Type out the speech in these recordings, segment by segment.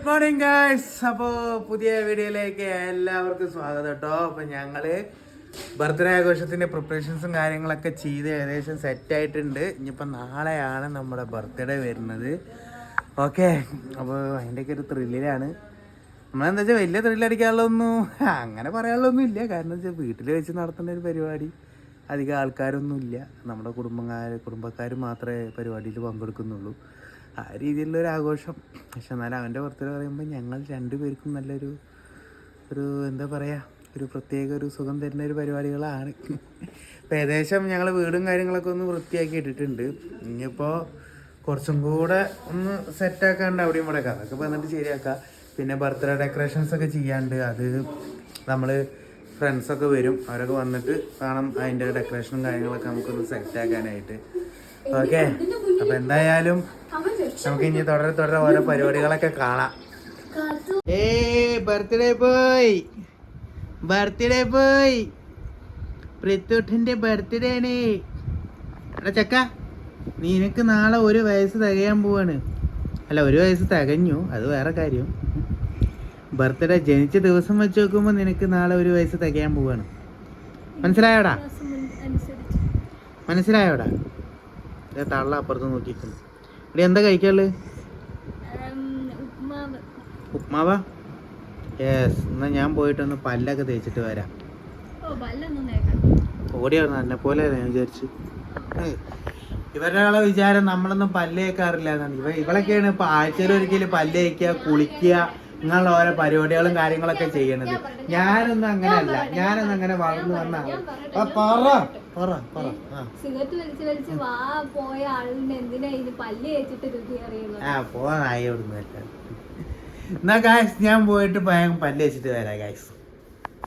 Good morning guys അപ്പോൾ പുതിയ വീഡിയോയിലേക്ക് എല്ലാവർക്കും സ്വാഗതം കേട്ടോ. അപ്പോൾ ഞങ്ങൾ ബർത്ത്ഡേ ആഘോഷത്തിന്റെ പ്രിപ്പറേഷൻസും കാര്യങ്ങളൊക്കെ ചെയ്ത് ഏകദേശം സെറ്റ് ആയിട്ടുണ്ട്. ഇനിയിപ്പോൾ നാളെയാണ് നമ്മുടെ ബർത്ത്ഡേ വരുന്നത്. ഓക്കെ അപ്പോൾ അതിന്റെയൊക്കെ ഒരു ത്രില്ലിലാണ് നമ്മളെന്താ വെച്ചാൽ വലിയ ത്രില്ലടിക്കാനുള്ളതൊന്നും അങ്ങനെ പറയാനുള്ളതൊന്നും ഇല്ല. കാരണം വെച്ചാൽ വീട്ടിൽ വെച്ച് നടത്തുന്ന ഒരു പരിപാടി അധികം ആൾക്കാരൊന്നും ഇല്ല. നമ്മുടെ കുടുംബക്കാർ കുടുംബക്കാർ മാത്രമേ പരിപാടിയിൽ പങ്കെടുക്കുന്നുള്ളൂ. ആ രീതിയിലുള്ള ഒരു ആഘോഷം. പക്ഷെ എന്നാലും അവന്റെ ബർത്ത്ഡേ പറയുമ്പോൾ ഞങ്ങൾ രണ്ടുപേർക്കും നല്ലൊരു ഒരു എന്താ പറയുക ഒരു പ്രത്യേക ഒരു സുഖം തരുന്ന ഒരു പരിപാടികളാണ്. ഇപ്പം ഏകദേശം ഞങ്ങൾ വീടും കാര്യങ്ങളൊക്കെ ഒന്ന് വൃത്തിയാക്കി ഇട്ടിട്ടുണ്ട്. ഇനിയിപ്പോൾ കുറച്ചും കൂടെ ഒന്ന് സെറ്റാക്കാണ്ട് അവിടെയും ഒക്കെ. അതൊക്കെ വന്നിട്ട് ശരിയാക്കാം. പിന്നെ ബർത്ത്ഡേ ഡെക്കറേഷൻസ് ഒക്കെ ചെയ്യാണ്ട് അത് നമ്മൾ ഫ്രണ്ട്സൊക്കെ വരും. അവരൊക്കെ വന്നിട്ട് വേണം അതിന്റെ ഡെക്കറേഷനും കാര്യങ്ങളൊക്കെ നമുക്കൊന്ന് സെറ്റാക്കാനായിട്ട് ഓക്കെ അപ്പോൾ എന്തായാലും നമുക്ക് ഇനി തുടരെ തുടരെ ഓരോ പരിപാടികളൊക്കെ കാണാം. ഏ ബർത്ത്ഡേ ബോയ് ബർത്ത്ഡേ ബോയ് പ്രിത്തുട്ടിന്റെ ബർത്ത്ഡേ ആണ്. എടാ ചക്ക നിനക്ക് നാളെ ഒരു വയസ്സ് തികയാൻ പോവാണ്. അല്ല ഒരു വയസ്സ് തികഞ്ഞു അത് വേറെ കാര്യം. ബർത്ത്ഡേ ജനിച്ച ദിവസം വെച്ച് നോക്കുമ്പോൾ നിനക്ക് നാളെ ഒരു വയസ്സ് തികയാൻ പോവാണ്. മനസ്സിലായോടാ? മനസ്സിലായോടാ? തള്ള അപ്പുറത്ത് നോക്കിക്കുന്നു ഇവിടെ എന്താ കഴിക്കാനുള്ളത് ഉപ്മാവാ. യെസ് എന്നാ ഞാൻ പോയിട്ടൊന്ന് പല്ലൊക്കെ തേച്ചിട്ട് വരാം. ഓടിയാണ് എന്നെ പോലെ ഞാൻ വിചാരിച്ചു. ഇവരുടെ വിചാരം നമ്മളൊന്നും പല്ല് തേക്കാറില്ല എന്നാണ്. ഇവ ഇവളൊക്കെയാണ് ഇപ്പൊ ആഴ്ചയിൽ ഒരിക്കലും പല്ല് തേക്കുക കുളിക്കുക ഇങ്ങനെയുള്ള ഓരോ പരിപാടികളും കാര്യങ്ങളൊക്കെ ചെയ്യണത് ഞാനൊന്നും അങ്ങനെയല്ല. ഞാനൊന്നും അങ്ങനെ വളർന്നു വന്ന. പറ. പറ പറ. ആ. സിഗരറ്റ് വലിച്ച് വലിച്ച് വാ പോയ ആളിന് എന്തിനാ ഇത് പല്ല് തേച്ചിട്ട് രുചി അറിയുന്നത്? ആ പോവാനായി ഇവിടുന്ന് വെച്ചാൽ എന്നാ ഗായ്സ് ഞാൻ പോയിട്ട് പല്ല് വെച്ചിട്ട് വരാം ഗായ്സ്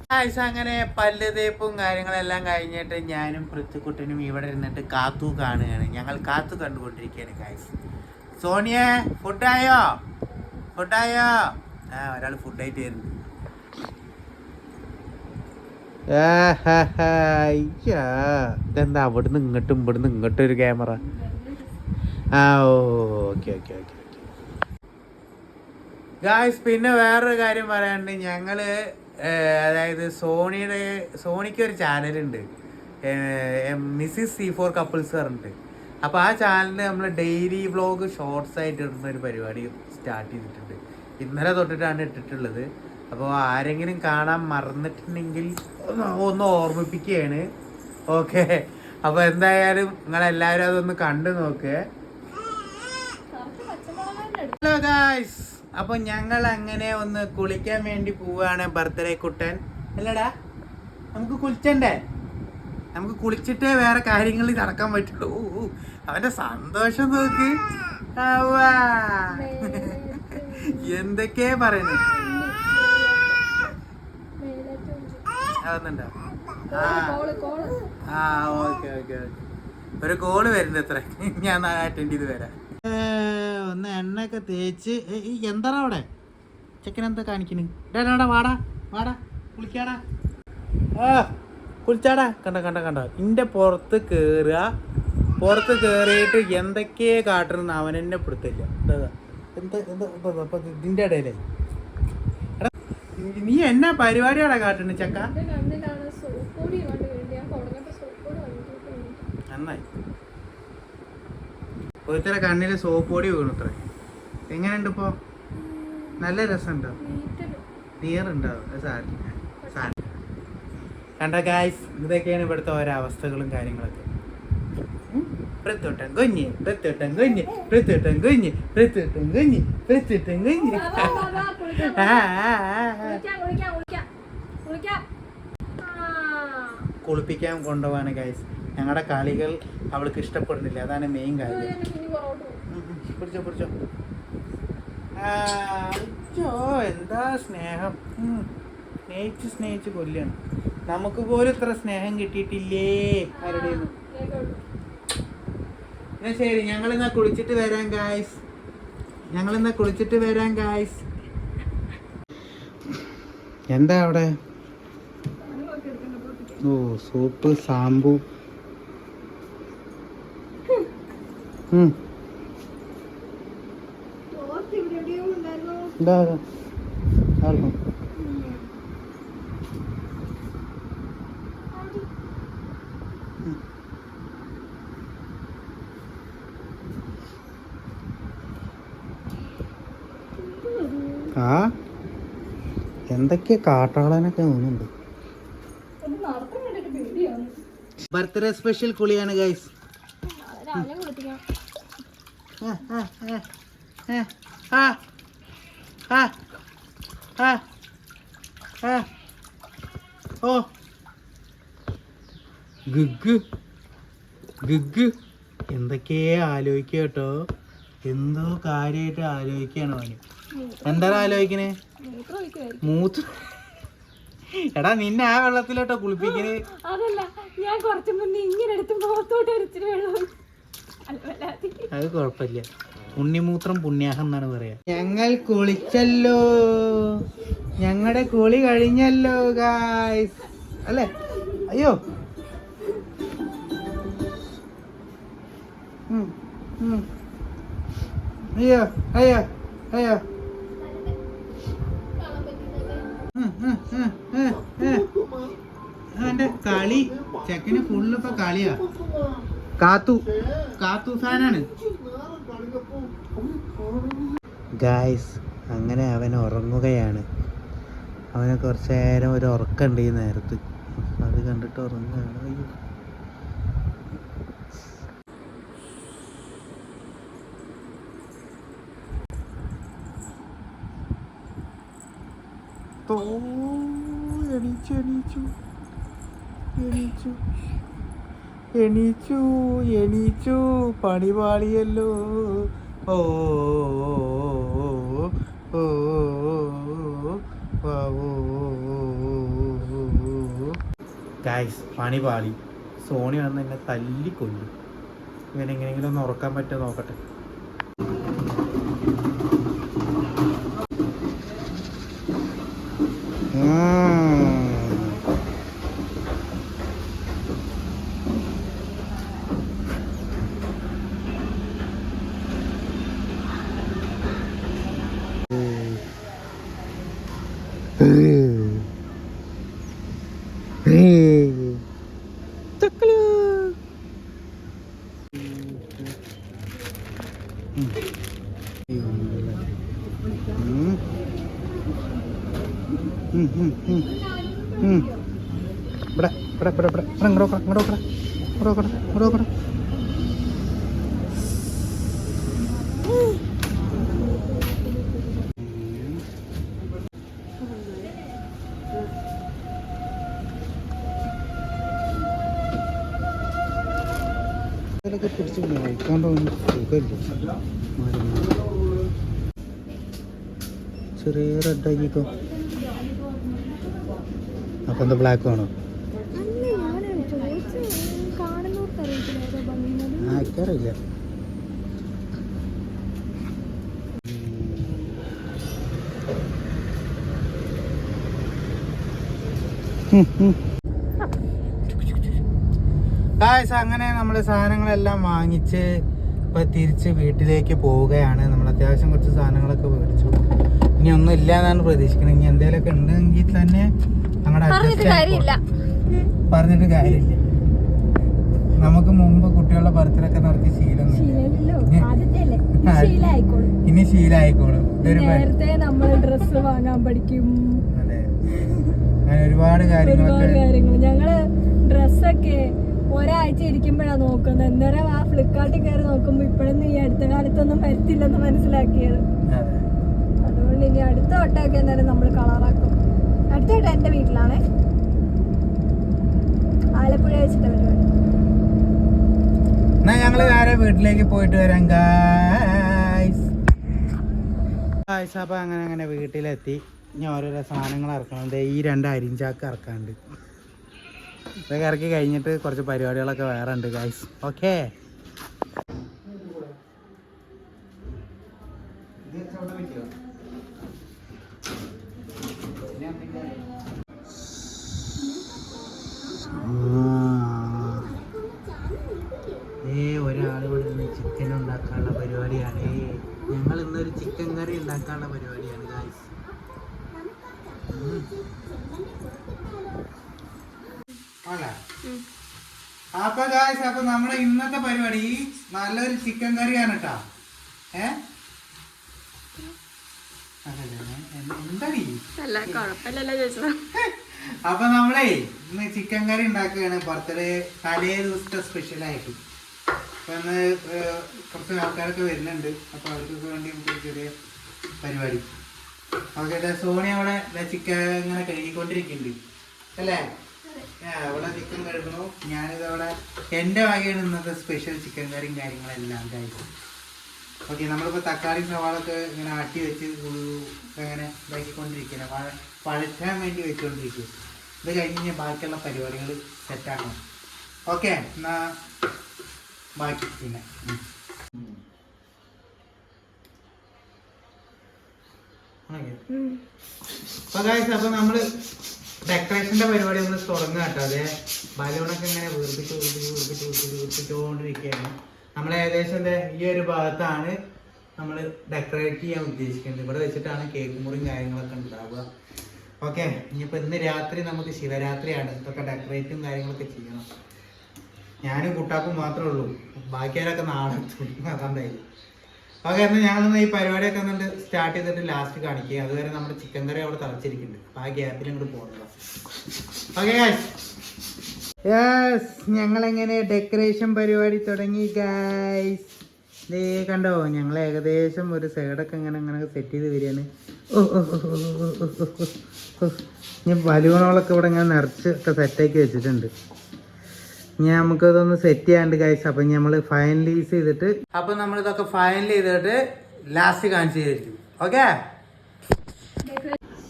ഗായ്സ് അങ്ങനെ പല്ല് തേപ്പും കാര്യങ്ങളെല്ലാം കഴിഞ്ഞിട്ട് ഞാനും പൃഥ്വിക്കുട്ടനും ഇവിടെ ഇരുന്നിട്ട് കാത്തു കാണുകയാണ്. ഞങ്ങൾ കാത്തു കണ്ടുകൊണ്ടിരിക്കുകയാണ് ഗായ്സ് സോണിയ ഫുഡായോ ഫുഡായോ ആ ഒരാൾ ഫുഡായിട്ട് വരുന്നുണ്ട് അയ്യാ. ഇതെന്താ? അവിടുന്ന് ഇങ്ങോട്ടും ഇവിടുന്ന് ഇങ്ങോട്ടും ഒരു ക്യാമറ ആ ഓക്കെ ഓക്കെ ഓക്കെ ഗായ്സ് പിന്നെ വേറൊരു കാര്യം പറയാനുണ്ട്. ഞങ്ങൾ അതായത് സോണിയുടെ സോണിക്ക് ഒരു ചാനലുണ്ട് മിസ്സിസ് സി ഫോർ കപ്പിൾസ് പറഞ്ഞിട്ട്. അപ്പോൾ ആ ചാനലിൽ നമ്മൾ ഡെയിലി വ്ളോഗ് ഷോർട്സ് ആയിട്ട് ഇടുന്ന ഒരു പരിപാടി സ്റ്റാർട്ട് ചെയ്തിട്ടുണ്ട്. ഇന്നലെ തൊട്ടിട്ടാണ് ഇട്ടിട്ടുള്ളത്. അപ്പോൾ ആരെങ്കിലും കാണാൻ മറന്നിട്ടുണ്ടെങ്കിൽ ഒന്ന് ഒന്ന് ഓർമ്മിപ്പിക്കുകയാണ്. ഓക്കെ. അപ്പോൾ എന്തായാലും നിങ്ങളെല്ലാവരും അതൊന്ന് കണ്ടു നോക്കേ. ഹലോ ഗായ്സ് അപ്പോൾ ഞങ്ങൾ അങ്ങനെ ഒന്ന് കുളിക്കാൻ വേണ്ടി പോവുകയാണ് ബർത്ത്ഡേ കുട്ടൻ. അല്ലടാ നമുക്ക് കുളിച്ചണ്ടേ? നമുക്ക് കുളിച്ചിട്ടേ വേറെ കാര്യങ്ങളിൽ നടക്കാൻ പറ്റുള്ളൂ. അവന്റെ സന്തോഷം നോക്ക്. പറയുന്നത്? ആവുന്നുണ്ടോ ആ. ഒരു കോൾ വരുന്നത് എത്ര ഞാൻ അറ്റൻഡ് ചെയ്ത് വരാം. ഒന്ന് എണ്ണയൊക്കെ തേച്ച്. എന്താണ് അവിടെ? ചെക്കൻ എന്താ കാണിക്കണ്? വാടാ വാടാ കുളിക്കാടാ. ആ കുളിച്ചാടാ. കണ്ട കണ്ട കണ്ട. ഇന്റെ പുറത്ത് കേറുക. പുറത്ത് കേറിയിട്ട് എന്തൊക്കെയാ കാട്ടണെന്ന് അവൻ എന്നെ പിടുത്തില്ല എന്താ ഇതിന്റെ ഇടയിലേ? നീ എന്നാ പരിപാടിയാടാ കാട്ടണ് ചക്ക? നന്നായി. ഒരുത്തര കണ്ണിൽ സോപ്പ് പൊടി വീണത്രേ. എങ്ങനെയുണ്ട് ഇപ്പോ? നല്ല രസമുണ്ടോ? ക്ലിയർ ഉണ്ടോ? അത് സാരില്ല സാരില്ല കണ്ട ഗായ്സ് ഇതൊക്കെയാണ് ഇവിടുത്തെ ഓരോ അവസ്ഥകളും കാര്യങ്ങളൊക്കെ. ഉം. പൃഥ്വിട്ടൻ കുഞ്ഞ് പൃഥ്വിട്ടൻ കുഞ്ഞ് പൃഥ്വിട്ടൻ കുഞ്ഞ് പൃഥ്വിട്ടൻ കുഞ്ഞ് പൃഥ്വിട്ടൻ കുഞ്ഞ്. വാ, വാ, വാ, വാ, കുളിക്കാം, ആ, ആ, ആ, ആ. കുളിക്കാം കുളിക്കാം കുളിക്കാം. കുളിക്കാം. ആ. കുളിപ്പിക്കാൻ കൊണ്ടുപോവാണ് ഗൈസ് ഞങ്ങളുടെ കളികൾ അവൾക്ക് ഇഷ്ടപ്പെടുന്നില്ല. അതാണ് മെയിൻ കാര്യം. പിടിച്ചോ പിടിച്ചോ. അയ്യോ എന്താ സ്നേഹം. സ്നേഹിച്ച് സ്നേഹിച്ച് കൊല്ലാണ് നമുക്ക് പോലും ഇത്ര സ്നേഹം കിട്ടിയിട്ടില്ലേ? ആരുടെയും കേട്ടോളൂ. എന്നാ ശരി ഞങ്ങൾ എന്നാ കുളിച്ചിട്ട് വരാം ഗായ്സ് ഞങ്ങൾ എന്നാ കുളിച്ചിട്ട് വരാം ഗായ്സ് എന്താ അവിടെ. ഓ സോപ്പ് സാമ്പു. ഉണ്ടായിരുന്നു എന്താ ആർക്കും ആ എന്തൊക്കെയാ കാട്ടാളനൊക്കെ കണ്ടിട്ട് ബർത്ത്ഡേ സ്പെഷ്യൽ കുളിയാണ് ഗൈസ്. ഓ. ഗുഗ് ഗുഗ് എന്തൊക്കെയാ ആലോചിക്കുക കേട്ടോ. എന്തോ കാര്യമായിട്ട് ആലോചിക്കാണ് അവന്. എന്താണ് ആലോചിക്കണേ? മൂത്രം എടാ നിന്നെ ആ വെള്ളത്തിലോട്ടോ കുളിപ്പിക്കൽ. അതല്ല ഞാൻ കുറച്ച് മുന്നേ ഇങ്ങനെ എടുത്ത് മുഖത്തോട്ട് ഒരിച്ചിരി വെള്ളം. അത് കുഴപ്പമില്ല. ഉണ്ണിമൂത്രം പുണ്യാഹം എന്നാണ് പറയാ. ഞങ്ങൾ കുളിച്ചല്ലോ. ഞങ്ങളുടെ കുളി കഴിഞ്ഞല്ലോ ഗായ്സ് അല്ലേ? അയ്യോ. ഉം, ഉം. അയ്യോ അയ്യോ അയ്യോ. അവന്റെ കളി. ചെക്കന് ഫുള്ള് ഇപ്പൊ കളിയാ. കാത്തു. കാത്തു ഫാനാണ്. ഗായ്സ് അങ്ങനെ അവൻ ഉറങ്ങുകയാണ്. അവനെ കുറച്ച് നേരം ഒരു ഉറക്കമുണ്ട് ഈ നേരത്ത്. അത് കണ്ടിട്ട് ഉറങ്ങുകയാണ്. അയ്യോ. ഓ, എണീച്ചു എണീച്ചു എണീച്ചു എണീച്ചു എണീച്ചു പണിപാളിയല്ലോ ഓ ഓ, ഗായ്സ് പണി പാളി. സോണി വന്ന് എന്നെ തല്ലിക്കൊല്ലും ഇവനെങ്ങനെയെങ്കിലും ഒന്ന് ഉറക്കാൻ പറ്റുമോ നോക്കട്ടെ. ഉം, ഉം, ഉം. ഉം. ഇവിടെ ഇവിടെ ഇവിടെ ഇവിടെ ഇവിടെ ഇങ്ങോട്ട് നോക്കണം ഇങ്ങോട്ട് നോക്കണം ഇങ്ങോട്ട് നോക്കണം ഇങ്ങോട്ട് നോക്കണം ഇതൊക്കെ അപ്പൊ എന്താ ബ്ലാക്ക് വേണോ ഗായ്സ് അങ്ങനെ നമ്മൾ സാധനങ്ങളെല്ലാം വാങ്ങിച്ച് ഇപ്പൊ തിരിച്ച് വീട്ടിലേക്ക് പോവുകയാണ്. നമ്മൾ അത്യാവശ്യം കുറച്ച് സാധനങ്ങളൊക്കെ മേടിച്ചു. ഇനി ഒന്നും ഇല്ല എന്നാണ് പ്രതീക്ഷിക്കുന്നത് ഇനി എന്തെങ്കിലുമൊക്കെ ഉണ്ടെങ്കിൽ തന്നെ പറഞ്ഞിട്ട് കാര്യമില്ല. പറഞ്ഞിട്ട് കാര്യമില്ല. നമുക്ക് മുമ്പ് കുട്ടികളുടെ ബർത്ത്ഡേ ഒക്കെ നടത്തിയ അല്ലേ ഇനി ശീലായിക്കോളും. നേരത്തെ നമ്മൾ ഡ്രസ്സ് വാങ്ങാൻ പഠിക്കും. അതെ. അങ്ങനെ ഒരുപാട് കാര്യങ്ങളൊക്കെ ഞങ്ങൾ ഡ്രസ്സൊക്കെ ഒരാഴ്ച ഇരിക്കുമ്പോഴാണ് നോക്കുന്നത്. അന്നേരം ആ ഫ്ലിപ്കാർട്ടിൽ കയറി നോക്കുമ്പോ ഇപ്പോഴൊന്നും ഈ അടുത്ത കാലത്തൊന്നും വരത്തില്ലെന്ന് മനസ്സിലാക്കിയത്. അതെ. അതുകൊണ്ട് ഇനി അടുത്ത വട്ടമൊക്കെ എന്തായാലും നമ്മൾ കളറാക്കും. അടുത്ത വട്ടം എന്റെ വീട്ടിലാണ്. ആലപ്പുഴ വെച്ചിട്ട് പരിപാടി എന്നാ ഞങ്ങൾ വേറെ വീട്ടിലേക്ക് പോയിട്ട് വരാം ഗായ്സ് ഗായ്സ് അപ്പൊ അങ്ങനെ അങ്ങനെ വീട്ടിലെത്തി. ഇനി ഓരോരോ സാധനങ്ങൾ ഇറക്കണം. ദേ ഈ രണ്ട് അരിഞ്ചാക്ക് ഇറക്കാണ്ട്. ഇതൊക്കെ ഇറക്കി കഴിഞ്ഞിട്ട് കുറച്ച് പരിപാടികളൊക്കെ വേറെ ഉണ്ട് ഗായ്സ് ഓക്കേ ഒരാൾ ചിക്കൻ ഉണ്ടാക്കാനുള്ള ഞങ്ങൾ ഇന്നൊരു ചിക്കൻ കറി ഉണ്ടാക്കാനുള്ള അപ്പൊ ഗായ്സ് അപ്പൊ നമ്മുടെ ഇന്നത്തെ പരിപാടി നല്ലൊരു ചിക്കൻ കറിയാണ് കേട്ടാ ഏ? അതല്ലേ, എ- അപ്പൊ നമ്മളെ ഇന്ന് ചിക്കൻ കറി ഉണ്ടാക്കുകയാണ്. ബർത്ത്ഡേ തലേ ദിവസത്തെ സ്പെഷ്യൽ ആയിട്ട്. അപ്പൊ ഇന്ന് കുറച്ച് ആൾക്കാരൊക്കെ വരുന്നുണ്ട്. അപ്പൊ അവർക്കൊക്കെ വേണ്ടി ചെറിയ പരിപാടി. ഓക്കെ സോണി അവിടെ ചിക്കൻ ഇങ്ങനെ കഴുകിക്കൊണ്ടിരിക്കുന്നുണ്ട്. അല്ലേ? അവിടെ ചിക്കൻ കഴുകണു ഞാനിത് അവിടെ എന്റെ വകയാണ് ഇന്നത്തെ സ്പെഷ്യൽ ചിക്കൻ കറിയും കാര്യങ്ങളെല്ലാം കഴിക്കും ഓക്കെ നമ്മളിപ്പോൾ തക്കാളി സവാളൊക്കെ ഇങ്ങനെ ആട്ടി വെച്ച് അങ്ങനെ ഇതാക്കിക്കൊണ്ടിരിക്കുകയാണ്. പഴ വഴ വഴറ്റാൻ വേണ്ടി വെച്ചുകൊണ്ടിരിക്കും ഇത് കഴിഞ്ഞ് ബാക്കിയുള്ള പരിപാടികൾ സെറ്റാക്കണം ഓക്കെ എന്നാ ബാക്കി പിന്നെ. അപ്പൊ നമ്മൾ ഡെക്കറേഷന്റെ പരിപാടി നമ്മൾ തുടങ്ങാട്ടോ അതെ ബലൂണൊക്കെ ഇങ്ങനെ വീർപ്പിച്ച് വീർപ്പിച്ച് വീർപ്പിച്ച് വീർപ്പിച്ച് വീർപ്പിച്ചുകൊണ്ടിരിക്കുകയാണ് നമ്മൾ ഏകദേശം ഈ ഒരു ഭാഗത്താണ് നമ്മൾ ഡെക്കറേറ്റ് ചെയ്യാൻ ഉദ്ദേശിക്കുന്നത്. ഇവിടെ വെച്ചിട്ടാണ് കേക്ക് മുറിയും കാര്യങ്ങളൊക്കെ ഉണ്ടാവുക. ഓക്കെ ഇനിയിപ്പോൾ ഇന്ന് രാത്രി നമുക്ക് ശിവരാത്രിയാണ്. ഇതൊക്കെ ഡെക്കറേറ്റും കാര്യങ്ങളൊക്കെ ചെയ്യണം. ഞാനും കുട്ടാക്കും മാത്രമേ ഉള്ളൂ. ബാക്കിയാരൊക്കെ നാളെ അതെന്തായാലും ഓക്കെ എന്നാൽ ഞങ്ങളൊന്ന് ഈ പരിപാടിയൊക്കെ എന്നിട്ട് സ്റ്റാർട്ട് ചെയ്തിട്ട് ലാസ്റ്റ് കാണിക്കുക അതുവരെ നമ്മുടെ ചിക്കൻ കറി അവിടെ തളച്ചിരിക്കുന്നുണ്ട്. അപ്പോൾ ആ ഗ്യാപ്പിൽ ഇങ്ങോട്ട് പോകുന്നത് ഓക്കെ യെസ് ഞങ്ങൾ എങ്ങനെ ഡെക്കറേഷൻ പരിപാടി തുടങ്ങി ഗായ്സ് ദേ കണ്ടോ ഞങ്ങൾ ഏകദേശം ഒരു സൈഡൊക്കെ ഇങ്ങനെ ഇങ്ങനെ സെറ്റ് ചെയ്ത് വരികയാണ്. ഓ. ഇനി ബലൂണുകളൊക്കെ ഇവിടെ ഇങ്ങനെ നിറച്ച് ഒക്കെ സെറ്റാക്കി വെച്ചിട്ടുണ്ട്. ഞാൻ നമുക്ക് ഇതൊന്ന് സെറ്റ് ചെയ്യാണ്ട് ഗൈസ് അപ്പം നമ്മൾ ഫൈനലൈസ് ചെയ്തിട്ട് അപ്പം നമ്മൾ ഇതൊക്കെ ഫൈനൽ ചെയ്തിട്ട് ലാസ്റ്റ് കാണിച്ചു തരും ഓക്കെ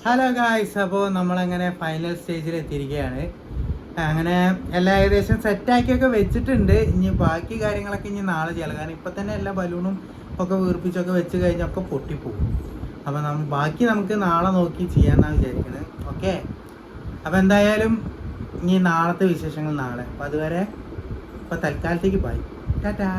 ഹലോ ഗായ്സ് അപ്പോൾ നമ്മളങ്ങനെ ഫൈനൽ സ്റ്റേജിൽ എത്തിയിരിക്കുകയാണ്. അങ്ങനെ എല്ലാം ഏകദേശം സെറ്റാക്കിയൊക്കെ വെച്ചിട്ടുണ്ട്. ഇനി ബാക്കി കാര്യങ്ങളൊക്കെ ഇനി നാളെ ചെയ്യാം. കാരണം ഇപ്പം തന്നെ എല്ലാ ബലൂണും ഒക്കെ വീർപ്പിച്ചൊക്കെ വെച്ച് കഴിഞ്ഞൊക്കെ പൊട്ടിപ്പോകും അപ്പോൾ നമ്മ ബാക്കി നമുക്ക് നാളെ നോക്കി ചെയ്യാമെന്നാണ് വിചാരിക്കുന്നത് ഓക്കെ അപ്പോൾ എന്തായാലും ഇനി നാളത്തെ വിശേഷങ്ങൾ നാളെ. അപ്പോൾ അതുവരെ ഇപ്പോൾ തൽക്കാലത്തേക്ക് പോയി ടാറ്റാ.